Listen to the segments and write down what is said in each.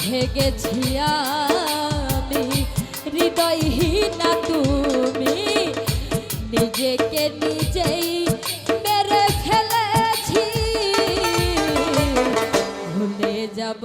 বুঝে গেছি আমি। হৃদয়হীনা তুমি নিজেকে নিজেই মেরে ফেলেছি। ভুলে যাব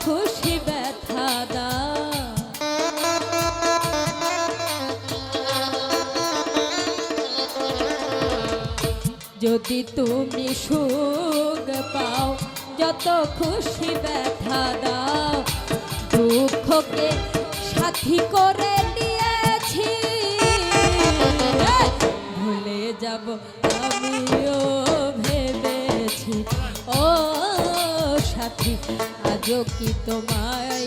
খুশি ব্যথা যদি তুমি সুখ পাও, যত খুশি ব্যথা দাও। দুঃখকে সাথী করে দিয়েছি। ভুলে যাব আমিও ভেবেছি। ও সাথী যোগী তোমায়